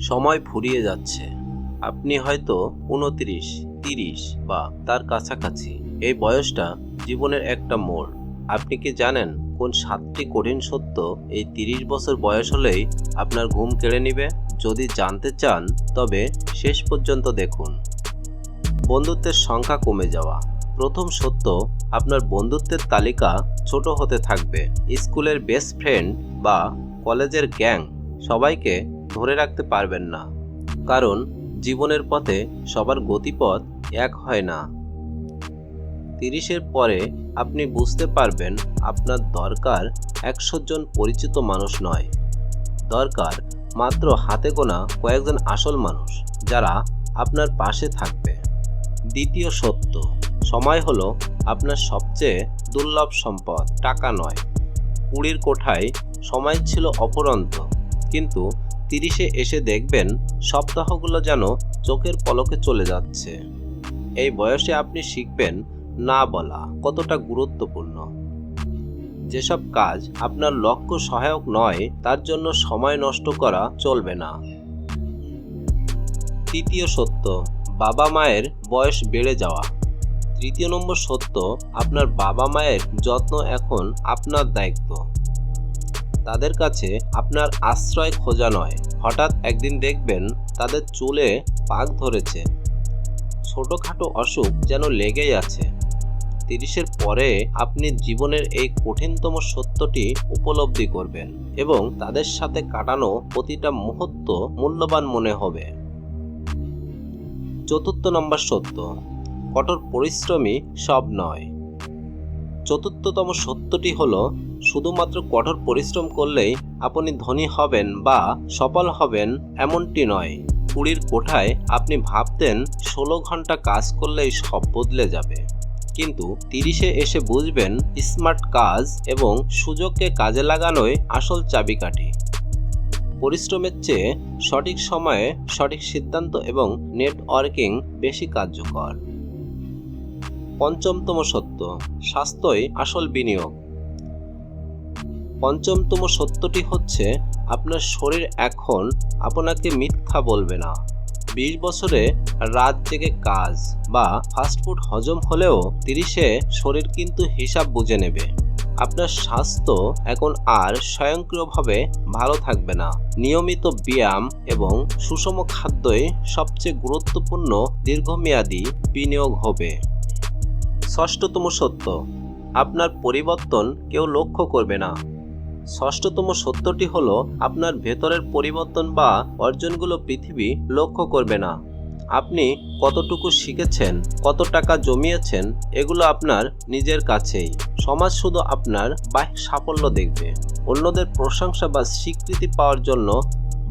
সময় ফুরিয়ে যাচ্ছে। আপনি হয়তো উনত্রিশ, তিরিশ বা তার কাছাকাছি। এই বয়সটা জীবনের একটা মোড়। আপনি কি জানেন কোন সাতটি কঠিন সত্য এই তিরিশ বছর বয়স হলেই আপনার ঘুম কেড়ে নিবে? যদি জানতে চান, তবে শেষ পর্যন্ত দেখুন। বন্ধুত্বের সংখ্যা কমে যাওয়া। প্রথম সত্য, আপনার বন্ধুত্বের তালিকা ছোট হতে থাকবে। স্কুলের বেস্ট ফ্রেন্ড বা কলেজের গ্যাং সবাইকে ধরে রাখতে পারবেন না। কারণ জীবনের পথে সবার গতিপথ এক হয় না। তিরিশের পরে আপনি বুঝতে পারবেন আপনার দরকার একশো জন পরিচিত মানুষ নয়। দরকার মাত্র হাতে গোনা কয়েকজন আসল মানুষ যারা আপনার পাশে থাকবে। দ্বিতীয় সত্য, সময় হলো আপনার সবচেয়ে দুর্লভ সম্পদ, টাকা নয়। কুড়ির কোঠায় সময় ছিল অপরন্ত, কিন্তু তিরিশে এসে দেখবেন সপ্তাহগুলো যেন চোখের পলকে চলে যাচ্ছে। এই বয়সে আপনি শিখবেন না বলা কতটা গুরুত্বপূর্ণ। যেসব কাজ আপনার লক্ষ্য সহায়ক নয়, তার জন্য সময় নষ্ট করা চলবে না। তৃতীয় সত্য, বাবা মায়ের বয়স বেড়ে যাওয়া। তৃতীয় নম্বর সত্য, আপনার বাবা মায়ের যত্ন এখন আপনার দায়িত্ব। তাদের কাছে আপনার আশ্রয় খোঁজা নয়। হঠাৎ একদিন দেখবেন তাদের চুলে পাক ধরেছে। ছোটোখাটো অসুখ যেন লেগেই আছে। তিরিশের পরে আপনি জীবনের এই কঠিনতম সত্যটি উপলব্ধি করবেন এবং তাদের সাথে কাটানো প্রতিটা মুহূর্ত মূল্যবান মনে হবে। চতুর্থ নম্বর সত্য, কঠোর পরিশ্রমী সব নয়। চতুর্থতম সত্যটি হলো শুধুমাত্র কঠোর পরিশ্রম করলেই আপনি ধনী হবেন বা সফল হবেন এমনটি নয়। কুড়ির কোঠায় আপনি ভাবতেন ষোলো ঘণ্টা কাজ করলেই সব বদলে যাবে। কিন্তু তিরিশে এসে বুঝবেন স্মার্ট কাজ এবং সুযোগকে কাজে লাগানোই আসল চাবিকাঠি। পরিশ্রমের চেয়ে সঠিক সময়ে সঠিক সিদ্ধান্ত এবং নেটওয়ার্কিং বেশি কার্যকর। পঞ্চমতম সত্য, স্বাস্থ্যই আসল বিনিয়োগ। পঞ্চমতম সত্যটি হচ্ছে, আপনার শরীর এখন আপনাকে মিথ্যা বলবে না। বিশ বছরে রাত জেগে কাজ বা ফাস্টফুড হজম হলেও তিরিশে শরীর কিন্তু হিসাব বুঝে নেবে। আপনার স্বাস্থ্য এখন আর স্বয়ংক্রিয়ভাবে ভালো থাকবে না। নিয়মিত ব্যায়াম এবং সুষম খাদ্যই সবচেয়ে গুরুত্বপূর্ণ দীর্ঘমেয়াদী বিনিয়োগ হবে। ষষ্ঠতম সত্য, আপনার পরিবর্তন কেউ লক্ষ্য করবে না। ষষ্ঠতম সত্যটি হলো, আপনার ভেতরের পরিবর্তন বা অর্জনগুলো পৃথিবী লক্ষ্য করবে না। আপনি কতটুকু শিখেছেন, কত টাকা জমিয়েছেন, এগুলো আপনার নিজের কাছেই। সমাজ শুধু আপনার বাহ্যিক সাফল্য দেখবে। অন্যদের প্রশংসা বা স্বীকৃতি পাওয়ার জন্য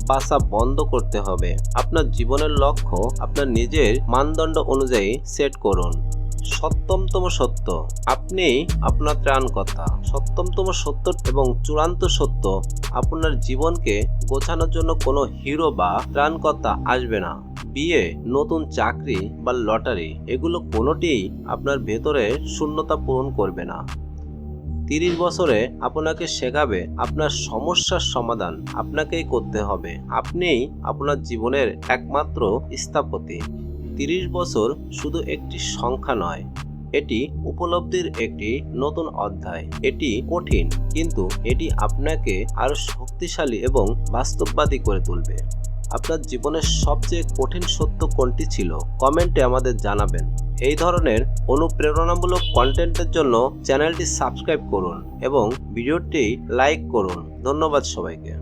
বাসা বন্ধ করতে হবে। আপনার জীবনের লক্ষ্য, আপনার নিজের মানদণ্ড অনুযায়ী সেট করুন। সপ্তমতম সত্য। আপনি আপনার ত্রাণকর্তা। সপ্তমতম সত্য এবং চূড়ান্ত সত্য আপনার জীবনকে গোছানোর জন্য কোনো হিরো বা ত্রাণকর্তা আসবে না। বিয়ে, নতুন চাকরি বা লটারি, এগুলো কোনোটিই আপনার ভেতরে শূন্যতা পূরণ করবে না। তিরিশ বছরে আপনাকে শেখাবে আপনার সমস্যার সমাধান আপনাকেই করতে হবে। আপনি আপনার জীবনের একমাত্র স্থপতি। তিরিশ বছর শুধু একটি সংখ্যা নয়, এটি উপলব্ধির একটি নতুন অধ্যায়। এটি কঠিন, কিন্তু এটি আপনাকে আরও শক্তিশালী এবং বাস্তববাদী করে তুলবে। আপনার জীবনের সবচেয়ে কঠিন সত্য কোনটি ছিল? কমেন্টে আমাদের জানাবেন। এই ধরনের অনুপ্রেরণামূলক কন্টেন্টের জন্য চ্যানেলটি সাবস্ক্রাইব করুন এবং ভিডিওটি লাইক করুন। ধন্যবাদ সবাইকে।